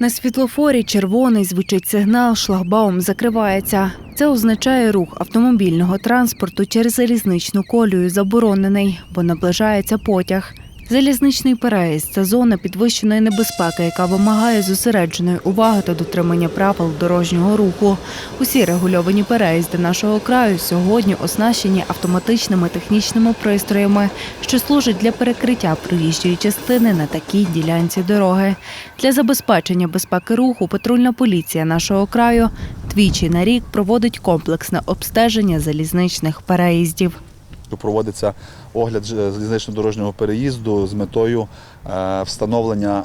На світлофорі червоний звучить сигнал, шлагбаум закривається. Це означає рух автомобільного транспорту через залізничну колію заборонений, бо наближається потяг. Залізничний переїзд це зона підвищеної небезпеки, яка вимагає зосередженої уваги та дотримання правил дорожнього руху. Усі регульовані переїзди нашого краю сьогодні оснащені автоматичними технічними пристроями, що служать для перекриття проїжджої частини на такій ділянці дороги. Для забезпечення безпеки руху патрульна поліція нашого краю двічі на рік проводить комплексне обстеження залізничних переїздів. Проводиться огляд залізнично-дорожнього переїзду з метою е, встановлення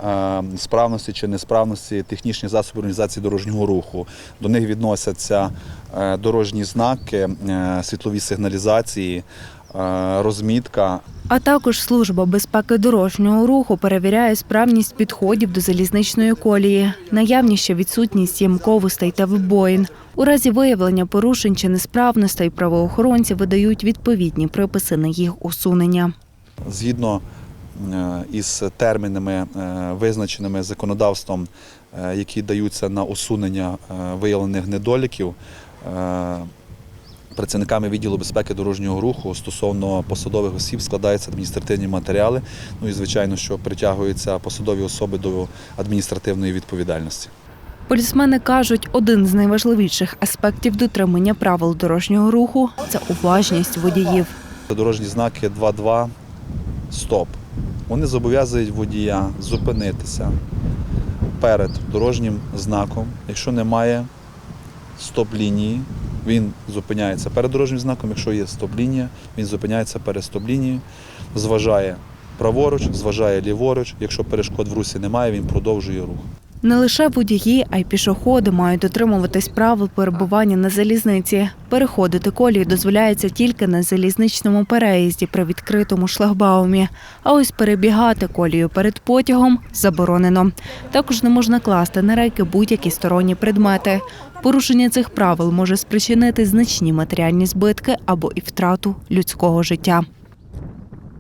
е, справності чи несправності технічних засобів організації дорожнього руху. До них відносяться е, дорожні знаки, е, світлові сигналізації, е, розмітка, А також служба безпеки дорожнього руху перевіряє справність підходів до залізничної колії, наявність відсутність ямковостей та вибоїн. У разі виявлення порушень чи несправностей правоохоронці видають відповідні приписи на їх усунення. згідно е, із термінами, е, визначеними законодавством, е, які даються на усунення е, виявлених недоліків. Працівниками відділу безпеки дорожнього руху стосовно посадових осіб складаються адміністративні матеріали. Ну і звичайно, що притягуються посадові особи до адміністративної відповідальності. Полісмени кажуть, один з найважливіших аспектів дотримання правил дорожнього руху це уважність водіїв. Дорожні знаки 2.2 стоп. Вони зобов'язують водія зупинитися перед дорожнім знаком. Якщо немає стоп-лінії, він зупиняється перед дорожнім знаком. Якщо є стоп-лінія, він зупиняється перед стоп-лінією, зважає праворуч, зважає ліворуч. Якщо перешкод в русі немає, він продовжує рух. Не лише водії, а й пішоходи мають дотримуватись правил перебування на залізниці. Переходити колію дозволяється тільки на залізничному переїзді при відкритому шлагбаумі. А ось перебігати колію перед потягом заборонено. Також не можна класти на рейки будь-які сторонні предмети. Порушення цих правил може спричинити значні матеріальні збитки або і втрату людського життя.